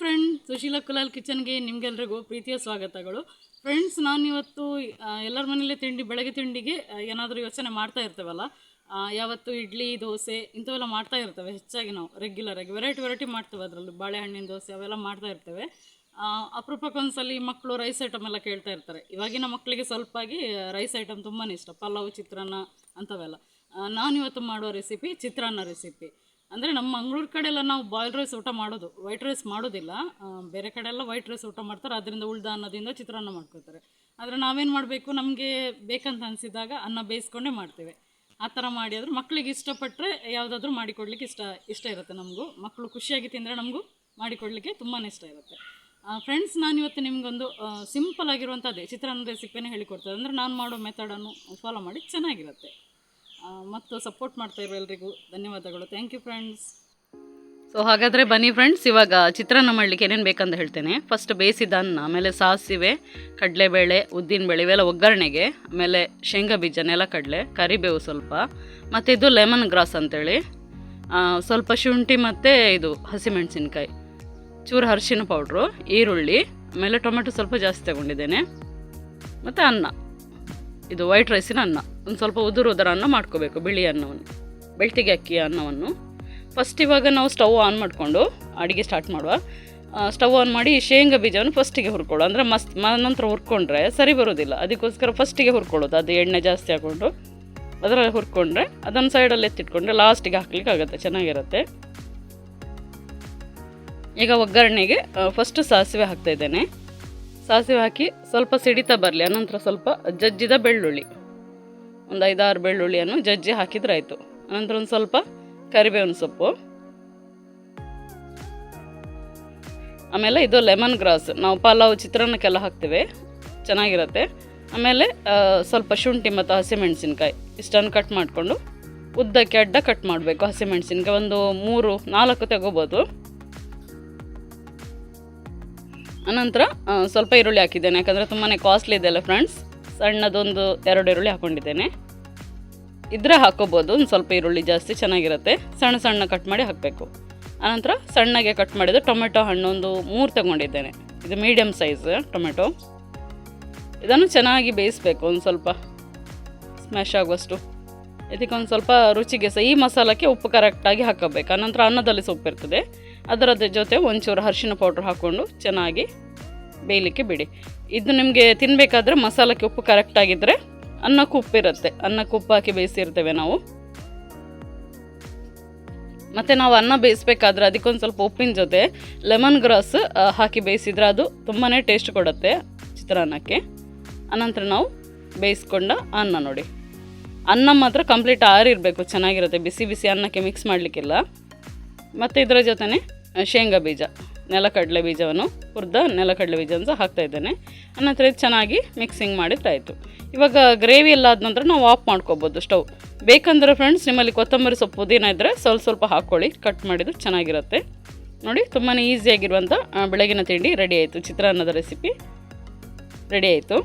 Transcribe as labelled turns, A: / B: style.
A: Friend Sushila Kulal ಕಿಚನ್ಗೆ ನಿಮಗೆಲ್ಲರಿಗೂ ಪ್ರೀತಿಯ ಸ್ವಾಗತಗಳು. Friends ನಾನು ಇವತ್ತು ಎಲ್ಲರ ಮನೇಲಿ ತಿಂಡಿ, ಬೆಳಗ್ಗೆ ತಿಂಡಿಗೆ ಏನಾದರೂ ಯೋಚನೆ ಮಾಡ್ತಾ ಇರ್ತೇವಲ್ಲ? ಯಾವತ್ತು ಇಡ್ಲಿ, ದೋಸೆ ಇಂಥವೆಲ್ಲ ಮಾಡ್ತಾ ಇರ್ತೇವೆ, ಹೆಚ್ಚಾಗಿ ನಾವು ರೆಗ್ಯುಲರ್ ಆಗಿ. ವೆರೈಟಿ ವೆರೈಟಿ ಮಾಡ್ತೇವೆ ಅದರಲ್ಲಿ. ಬಾಳೆಹಣ್ಣಿನ ದೋಸೆ ಅವೆಲ್ಲ ಮಾಡ್ತಾ ಇರ್ತೇವೆ. ಅಪರೂಪಕ್ಕೆ ಅಪರೂಪಕ್ಕೊಂದ್ಸಲಿ ಮಕ್ಕಳು ರೈಸ್ ಐಟಮ್ ಎಲ್ಲ ಕೇಳ್ತಾ ಇರ್ತಾರೆ. ಇವಾಗಿನ ಮಕ್ಕಳಿಗೆ ಸ್ವಲ್ಪಾಗಿ ರೈಸ್ ಐಟಮ್ ತುಂಬಾ ಇಷ್ಟ. ಪಲಾವ್, ಚಿತ್ರಾನ್ನ ಅಂಥವೆಲ್ಲ. ನಾನಿವತ್ತು ಮಾಡುವ ರೆಸಿಪಿ ಚಿತ್ರಾನ್ನ ರೆಸಿಪಿ ಅಂದರೆ ನಮ್ಮ ಮಂಗಳೂರು ಕಡೆ ಎಲ್ಲ ನಾವು ಬಾಯ್ಲ್ ರೈಸ್ ಊಟ ಮಾಡೋದು ವೈಟ್ ರೈಸ್ ಮಾಡೋದಿಲ್ಲ. ಬೇರೆ ಕಡೆ ಎಲ್ಲ ವೈಟ್ ರೈಸ್ ಊಟ ಮಾಡ್ತಾರೆ. ಅದರಿಂದ ಉಳ್ದ ಅನ್ನೋದಿಂದ ಚಿತ್ರಾನ್ನ ಮಾಡ್ಕೋತಾರೆ ಆದರೆ ನಾವೇನು ಮಾಡಬೇಕು? ನಮಗೆ ಬೇಕಂತ ಅನಿಸಿದಾಗ ಅನ್ನ ಬೇಯಿಸ್ಕೊಂಡೇ ಮಾಡ್ತೇವೆ. ಆ ಥರ ಮಾಡಿ ಆದರೆ ಮಕ್ಕಳಿಗೆ ಇಷ್ಟಪಟ್ಟರೆ ಯಾವುದಾದ್ರೂ ಮಾಡಿಕೊಡ್ಲಿಕ್ಕೆ ಇಷ್ಟ ಇಷ್ಟ ಇರುತ್ತೆ ನಮಗೂ. ಮಕ್ಕಳು ಖುಷಿಯಾಗಿ ತಿಂದರೆ ನಮಗೂ ಮಾಡಿಕೊಡ್ಲಿಕ್ಕೆ ತುಂಬಾ ಇಷ್ಟ ಇರುತ್ತೆ. ಫ್ರೆಂಡ್ಸ್ ನಾನು ಇವತ್ತು ನಿಮಗೊಂದು ಸಿಂಪಲ್ ಆಗಿರುವಂಥದ್ದೇ ಚಿತ್ರಾನ್ನ ರೆಸಿಪಿನೇ ಹೇಳಿಕೊಡ್ತಾರೆ ಅಂದರೆ ನಾನು ಮಾಡೋ ಮೆಥಡನ್ನು ಫಾಲೋ ಮಾಡಿ ಚೆನ್ನಾಗಿರುತ್ತೆ. ಮತ್ತು ಸಪೋರ್ಟ್ ಮಾಡ್ತಾ ಇರೋ ಎಲ್ರಿಗೂ ಧನ್ಯವಾದಗಳು. ಥ್ಯಾಂಕ್ ಯು ಫ್ರೆಂಡ್ಸ್ ಸೊ ಹಾಗಾದರೆ ಬನ್ನಿ ಫ್ರೆಂಡ್ಸ್ ಇವಾಗ ಚಿತ್ರಾನ್ನ ಮಾಡಲಿಕ್ಕೆ ಏನೇನು ಬೇಕಂತ ಹೇಳ್ತೇನೆ. ಫಸ್ಟ್ ಬೇಯಿಸಿದ ಅನ್ನ, ಆಮೇಲೆ ಸಾಸಿವೆ, ಕಡಲೆಬೇಳೆ ಉದ್ದಿನಬೇಳೆ ಇವೆಲ್ಲ ಒಗ್ಗರಣೆಗೆ, ಆಮೇಲೆ ಶೇಂಗಾ ಬೀಜ ನೆಲಕಡಲೆ ಕರಿಬೇವು ಸ್ವಲ್ಪ, ಮತ್ತು ಇದು ಲೆಮನ್ ಗ್ರಾಸ್ ಅಂತೇಳಿ. ಸ್ವಲ್ಪ ಶುಂಠಿ ಮತ್ತು ಇದು ಹಸಿಮೆಣಸಿನ್ಕಾಯಿ, ಚೂರು ಅರಿಶಿನ ಪೌಡ್ರು ಈರುಳ್ಳಿ, ಆಮೇಲೆ ಟೊಮೆಟೊ ಸ್ವಲ್ಪ ಜಾಸ್ತಿ ತಗೊಂಡಿದ್ದೇನೆ. ಮತ್ತು ಅನ್ನ, ಇದು ವೈಟ್ ರೈಸಿನ ಅನ್ನ. ಒಂದು ಸ್ವಲ್ಪ ಉದುರು ಉದರ ಅನ್ನ ಮಾಡ್ಕೋಬೇಕು, ಬಿಳಿ ಅನ್ನವನ್ನು, ಬೆಳ್ತಿಗೆ ಅಕ್ಕಿ ಅನ್ನವನ್ನು. ಫಸ್ಟ್ ಇವಾಗ ನಾವು ಸ್ಟವ್ ಆನ್ ಮಾಡಿಕೊಂಡು ಅಡುಗೆ ಸ್ಟಾರ್ಟ್ ಮಾಡುವ. ಸ್ಟವ್ ಆನ್ ಮಾಡಿ ಶೇಂಗಾ ಬೀಜವನ್ನು ಫಸ್ಟಿಗೆ ಹುರ್ಕೊಳ್ಳೋ ಅಂದರೆ ಮಸ್ತ್, ಮ- ನಂತರ ಹುರ್ಕೊಂಡ್ರೆ ಸರಿ ಬರೋದಿಲ್ಲ. ಅದಕ್ಕೋಸ್ಕರ ಫಸ್ಟಿಗೆ ಹುರ್ಕೊಳ್ಳೋದು. ಅದು ಎಣ್ಣೆ ಜಾಸ್ತಿ ಹಾಕ್ಕೊಂಡು ಅದರಲ್ಲಿ ಹುರ್ಕೊಂಡ್ರೆ ಅದನ್ನು ಸೈಡಲ್ಲಿ ಎತ್ತಿಟ್ಕೊಂಡ್ರೆ ಲಾಸ್ಟಿಗೆ ಹಾಕ್ಲಿಕ್ಕೆ ಆಗುತ್ತೆ. ಚೆನ್ನಾಗಿರುತ್ತೆ. ಈಗ ಒಗ್ಗರಣೆಗೆ ಫಸ್ಟ್ ಸಾಸಿವೆ ಹಾಕ್ತಾ ಇದ್ದೇನೆ. ಸಾಸಿವೆ ಹಾಕಿ ಸ್ವಲ್ಪ ಸಿಡಿತಾ ಬರಲಿ ಅನಂತರ ಸ್ವಲ್ಪ ಜಜ್ಜಿದ ಬೆಳ್ಳುಳ್ಳಿ. ಒಂದು ಐದಾರು ಬೆಳ್ಳುಳ್ಳಿಯನ್ನು ಜಜ್ಜಿ ಹಾಕಿದ್ರಾಯಿತು. ಅನಂತರ ಒಂದು ಸ್ವಲ್ಪ ಕರಿಬೇವಿನ ಸೊಪ್ಪು. ಆಮೇಲೆ ಇದು ಲೆಮನ್ ಗ್ರಾಸ್. ನಾವು ಪಲಾವ್ ಚಿತ್ರಾನ್ನಕ್ಕೆಲ್ಲ ಹಾಕ್ತೇವೆ. ಚೆನ್ನಾಗಿರುತ್ತೆ. ಆಮೇಲೆ ಸ್ವಲ್ಪ ಶುಂಠಿ ಮತ್ತು ಹಸಿಮೆಣಸಿನ್ಕಾಯಿ. ಇಷ್ಟನ್ನು ಕಟ್ ಮಾಡಿಕೊಂಡು ಉದ್ದಕ್ಕೆ ಅಡ್ಡ ಕಟ್ ಮಾಡಬೇಕು ಹಸಿಮೆಣಸಿನ್ಕಾಯಿ. ಒಂದು ಮೂರು, ನಾಲ್ಕು ತೆಗೋಬೋದು. ಅನಂತರ ಸ್ವಲ್ಪ ಈರುಳ್ಳಿ ಹಾಕಿದ್ದೇನೆ. ಯಾಕಂದರೆ ತುಂಬಾ ಕಾಸ್ಟ್ಲಿ ಇದೆಲ್ಲ ಫ್ರೆಂಡ್ಸ್ ಸಣ್ಣದೊಂದು ಎರಡು ಈರುಳ್ಳಿ ಹಾಕ್ಕೊಂಡಿದ್ದೇನೆ ಇದ್ರೆ ಹಾಕ್ಕೋಬೋದು ಒಂದು ಸ್ವಲ್ಪ ಈರುಳ್ಳಿ ಜಾಸ್ತಿ ಚೆನ್ನಾಗಿರುತ್ತೆ. ಸಣ್ಣ ಸಣ್ಣ ಕಟ್ ಮಾಡಿ ಹಾಕಬೇಕು. ಆನಂತರ ಸಣ್ಣಗೆ ಕಟ್ ಮಾಡಿದ ಟೊಮೆಟೊ ಹಣ್ಣು ಒಂದು ಮೂರು ತಗೊಂಡಿದ್ದೇನೆ. ಇದು ಮೀಡಿಯಮ್ ಸೈಜ್ ಟೊಮೆಟೊ. ಇದನ್ನು ಚೆನ್ನಾಗಿ ಬೇಯಿಸಬೇಕು, ಒಂದು ಸ್ವಲ್ಪ ಸ್ಮ್ಯಾಶ್ ಆಗುವಷ್ಟು. ಇದಕ್ಕೆ ಒಂದು ಸ್ವಲ್ಪ ರುಚಿಗೆ ಸಹ ಈ ಮಸಾಲಕ್ಕೆ ಉಪ್ಪು ಕರೆಕ್ಟಾಗಿ ಹಾಕಬೇಕು. ಆನಂತರ ಅನ್ನದಲ್ಲಿ ಸೊಪ್ಪು ಇರ್ತದೆ ಅದರದ ಜೊತೆ ಒಂಚೂರು ಅರಿಶಿನ ಪೌಡ್ರ್ ಹಾಕ್ಕೊಂಡು ಚೆನ್ನಾಗಿ ಬೇಯಲಿಕ್ಕೆ ಬಿಡಿ. ಇದು ನಿಮಗೆ ತಿನ್ನಬೇಕಾದ್ರೆ ಮಸಾಲಕ್ಕೆ ಉಪ್ಪು ಕರೆಕ್ಟಾಗಿದ್ದರೆ ಅನ್ನಕ್ಕೆ ಉಪ್ಪಿರುತ್ತೆ ಅನ್ನಕ್ಕೆ ಉಪ್ಪು ಹಾಕಿ ಬೇಯಿಸಿರ್ತೇವೆ ನಾವು. ಮತ್ತು ನಾವು ಅನ್ನ ಬೇಯಿಸ್ಬೇಕಾದ್ರೆ ಅದಕ್ಕೊಂದು ಸ್ವಲ್ಪ ಉಪ್ಪಿನ ಜೊತೆ ಲೆಮನ್ ಗ್ರಾಸ್ ಹಾಕಿ ಬೇಯಿಸಿದ್ರೆ ಅದು ತುಂಬಾ ಟೇಸ್ಟ್ ಕೊಡುತ್ತೆ ಚಿತ್ರಾನ್ನಕ್ಕೆ. ಅನಂತರ ನಾವು ಬೇಯಿಸ್ಕೊಂಡ ಅನ್ನ ನೋಡಿ. ಅನ್ನ ಮಾತ್ರ ಕಂಪ್ಲೀಟ್ ಆರಿರಬೇಕು, ಚೆನ್ನಾಗಿರುತ್ತೆ. ಬಿಸಿ ಬಿಸಿ ಅನ್ನಕ್ಕೆ ಮಿಕ್ಸ್ ಮಾಡಲಿಕ್ಕಿಲ್ಲ. ಮತ್ತು ಇದರ ಜೊತೆ ಶೇಂಗಾ ಬೀಜ. ನೆಲಕಡಲೆ ಬೀಜವನ್ನು ಹುರಿದ ನೆಲಕಡಲೆ ಬೀಜವನ್ನು ಸಹ ಹಾಕ್ತಾ ಇದ್ದೇನೆ. ಅನಂತರ ಇದು ಚೆನ್ನಾಗಿ ಮಿಕ್ಸಿಂಗ್ ಮಾಡಿದ್ರೆ ಆಯಿತು ಇವಾಗ ಗ್ರೇವಿ ಎಲ್ಲ ಆದ ನಂತರ ನಾವು ಆಫ್ ಮಾಡ್ಕೋಬೋದು ಸ್ಟವ್ ಬೇಕಂದ್ರೆ ಫ್ರೆಂಡ್ಸ್ ನಿಮ್ಮಲ್ಲಿ ಕೊತ್ತಂಬರಿ ಸೊಪ್ಪು ಪುದೀನ ಇದ್ದರೆ ಸ್ವಲ್ಪ ಸ್ವಲ್ಪ ಹಾಕ್ಕೊಳ್ಳಿ ಕಟ್ ಮಾಡಿದ್ರೆ ಚೆನ್ನಾಗಿರುತ್ತೆ. ನೋಡಿ ತುಂಬಾ ಈಸಿಯಾಗಿರುವಂಥ ಬೆಳಗಿನ ತಿಂಡಿ ರೆಡಿ ಆಯಿತು. ಚಿತ್ರಾನ್ನದ ರೆಸಿಪಿ ರೆಡಿ ಆಯಿತು.